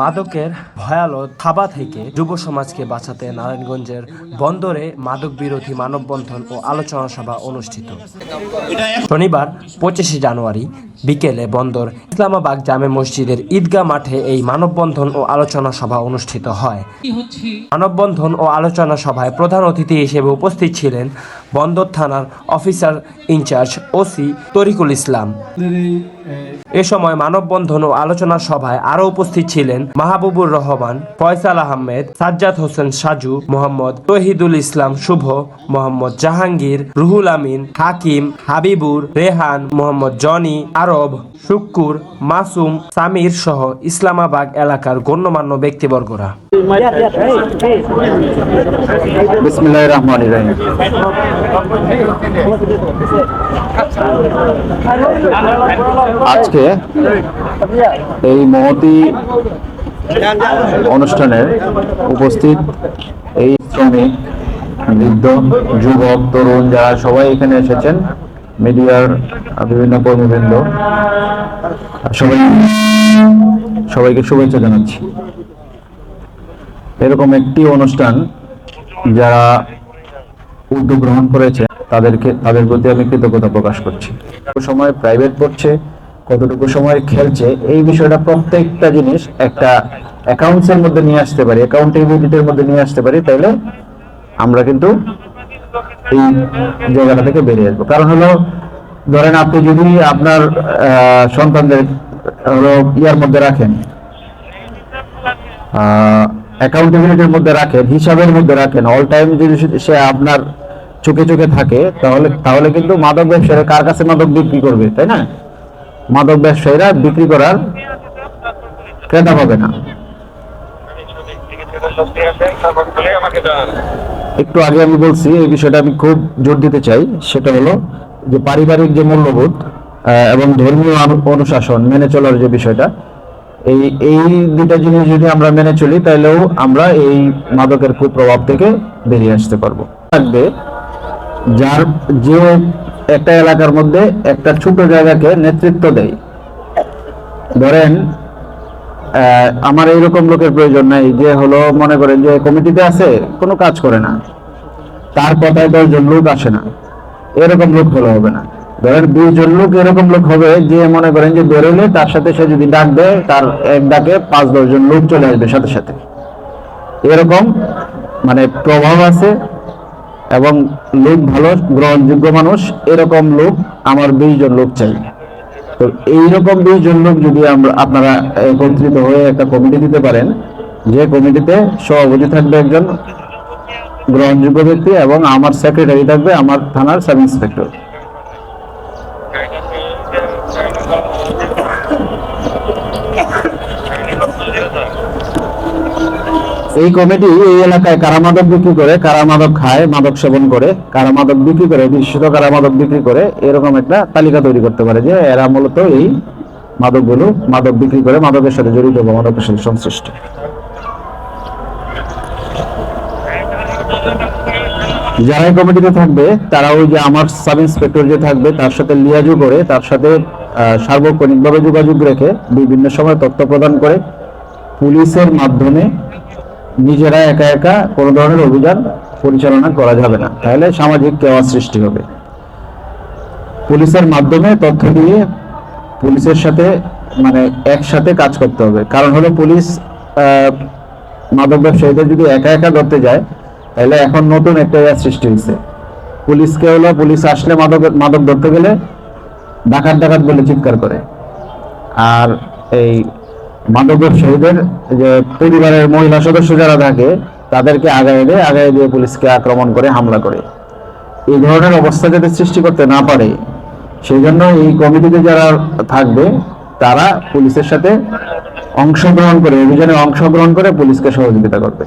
মাদকের ভয়ালো থাবা থেকে যুব সমাজকে বাঁচাতে নারায়ণগঞ্জের বন্দরে মাদক বিরোধী মানববন্ধন ও আলোচনা সভা অনুষ্ঠিত। শনিবার পঁচিশে জানুয়ারি বিকেলে বন্দর ইসলামাবাদ জামে মসজিদের ঈদগাহ মাঠে এই মানববন্ধন ও আলোচনা সভা অনুষ্ঠিত হয়। মানববন্ধন ও আলোচনা সভায় প্রধান অতিথি হিসেবে উপস্থিত ছিলেন বন্দর থানার officer in charge OC Tarikul Islam. এ সময় মানববন্ধন ও আলোচনা সভায় আরও উপস্থিত ছিলেন মাহবুবুর রহমান, ফয়সাল আহমেদ, সাজ্জাদ হোসেন সাজু, মোহাম্মদ তহিদুল ইসলাম শুভ, মোহাম্মদ জাহাঙ্গীর, রুহুল আমিন, হাকিম, হাবিবুর, রেহান, মোহাম্মদ জনি, আরব, শুক্কুর, মাসুম, সামির সহ ইসলামাবাদ এলাকার গণ্যমান্য ব্যক্তিবর্গরা। বিসমিল্লাহ রহমান রহিম। আজকে এই মহতি অনুষ্ঠানের উপস্থিত এই শ্রমিক, বৃদ্ধ, যুবক, তরুণ যারা সবাই এখানে এসেছেন, মিডিয়ার বিভিন্ন কর্মীবৃন্দ, সবাই সবাইকে শুভেচ্ছা জানাচ্ছি। এরকম একটি অনুষ্ঠান যারা উদ্যোগ গ্রহণ করেছে, তাদেরকে, তাদের প্রতি আমি কৃতজ্ঞতা প্রকাশ করছি। সময় প্রাইভেট পড়ছে, কতটুকু সময় খেলছে, এই বিষয়টা প্রত্যেকটা জিনিস একটা অ্যাকাউন্টস এর মধ্যে নিয়ে আসতে পারি অ্যাকাউন্টেবিলিটির মধ্যে নিয়ে আসতে পারি তাহলে আমরা কিন্তু এই জায়গাটা থেকে বেরিয়ে আসব। কারণ হলো, ধরেন আপনি যদি আপনার সন্তানদের ইয়ার মধ্যে রাখেন অ্যাকাউন্টেবিলিটির মধ্যে রাখেন, হিসাবের মধ্যে রাখেন অল টাইম যদি সে- আপনার চোখে চোখে থাকে, তাহলে তাহলে কিন্তু মাদক ব্যবসায়ীরা কার কাছে মাদক বিক্রি করবে, তাই না? মাদক ব্যবসায়ীরা বিক্রি করার ক্রেতা পাবে না। একটু আগে আমি বলছি, এই বিষয়টা আমি খুব জোর দিতে চাই, সেটা হলো যে পারিবারিক যে মূল্যবোধ এবং ধর্মীয় অনু- অনুশাসন মেনে চলার যে বিষয়টা এই এই দুটা জিনিস যদি আমরা মেনে চলি তাহলেও আমরা এই মাদকের কুপ্রভাব থেকে বেরিয়ে আসতে পারব। থাকবে যার যে একটা এলাকার মধ্যে একটা ছোট জায়গাকে নেতৃত্ব দেয়। ধরেন আমার এইরকম লোকের প্রয়োজন নাই যে হলো মনে করেন যে কমিটিতে আছে, কোনো কাজ করে না। তার কথায় দশজন লোক আসে না। এরকম লোক হলে হবে না। ধরেন দুইজন লোক এরকম লোক হবে যে মনে করেন যে বেরোলে তার সাথে সে যদি ডাক দেয়, তার এক ডাকে পাঁচ, দশজন লোক চলে আসবে সাথে সাথে। এরকম মানে প্রভাব আছে এবং লোক ভালো, গ্রহণযোগ্য মানুষ এরকম লোক আমার বিশ জন লোক চাই। তো এইরকম বিশ জন লোক যদি আমরা, আপনারা একত্রিত হয়ে একটা কমিটি দিতে পারেন, যে কমিটিতে সভাপতি থাকবে একজন, গ্রহণযোগ্য ব্যক্তি এবং আমার সেক্রেটারি থাকবে আমার থানার সাব ইন্সপেক্টর এই কমিটি এই এলাকায় কারা মাদক বিক্রি করে, কারা মাদক খায়, মাদক সেবন করে, কারা মাদক বিক্রি করে বিশুদ্ধ কারা মাদক বিক্রি করে, এরকম একটা তালিকা তৈরি করতে পারে যে এরা মূলত এই মাদকগুলো মাদক বিক্রি করে, মাদকের সাথে জড়িত বা মাদকের সাথে সংশ্লিষ্ট। যারা এই কমিটিতে থাকবে, তারা ওই যে আমার সাব ইন্সপেক্টর যে থাকবে, তার সাথে লিয়াজু করে, তার সাথে সার্বক্ষণিকভাবে যোগাযোগ রেখে বিভিন্ন সময় তথ্য প্রদান করে পুলিশের মাধ্যমে নিজেরা একা একা কোনো ধরনের অভিযান পরিচালনা করা যাবে না। তাহলে সামাজিক কেওয়া সৃষ্টি হবে। পুলিশের মাধ্যমে তথ্য দিয়ে পুলিশের সাথে মানে একসাথে কাজ করতে হবে। কারণ হলো পুলিশ মাদক ব্যবসায়ীদের যদি একা একা ধরতে যায়, তাহলে এখন নতুন একটা ইয়া সৃষ্টি হয়েছে পুলিশকে হলো, পুলিশ আসলে মাদক মাদক ধরতে গেলে ডাকাত ডাকাত বলে চিৎকার করে। আর এই মাদক ব্যবসায়ীদের যে পরিবারের মহিলা সদস্য যারা থাকে, তাদেরকে আগায় দেয় আগায় দিয়ে পুলিশকে আক্রমণ করে হামলা করে। এই ধরনের অবস্থা যাতে সৃষ্টি করতে না পারে, সেই জন্য এই কমিটিতে যারা থাকবে, তারা পুলিশের সাথে অংশগ্রহণ করে, অভিযানে অংশগ্রহণ করে পুলিশকে সহযোগিতা করবে।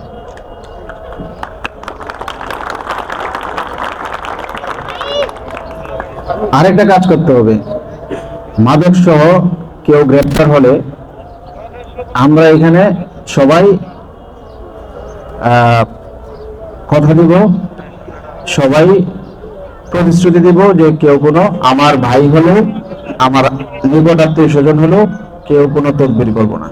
আরেকটা কাজ করতে হবে। মাদক সহ কেউ গ্রেপ্তার হলে আমরা এখানে সবাই আহ, কথা দিব সবাই প্রতিশ্রুতি দিব যে কেউ কোনো আমার ভাই হলো আমার নিকট আত্মীয় স্বজন হলো কেউ কোনো তদবির করব না।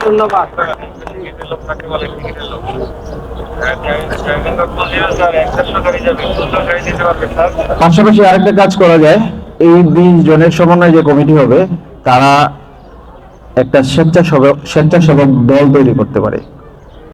ধন্যবাদ। পাশাপাশি আরেকটা কাজ করা যায়। এই বিশ জনের সমন্বয়ে যে কমিটি হবে, তারা একটা স্বেচ্ছাসেবক স্বেচ্ছাসেবক দল তৈরি করতে পারে।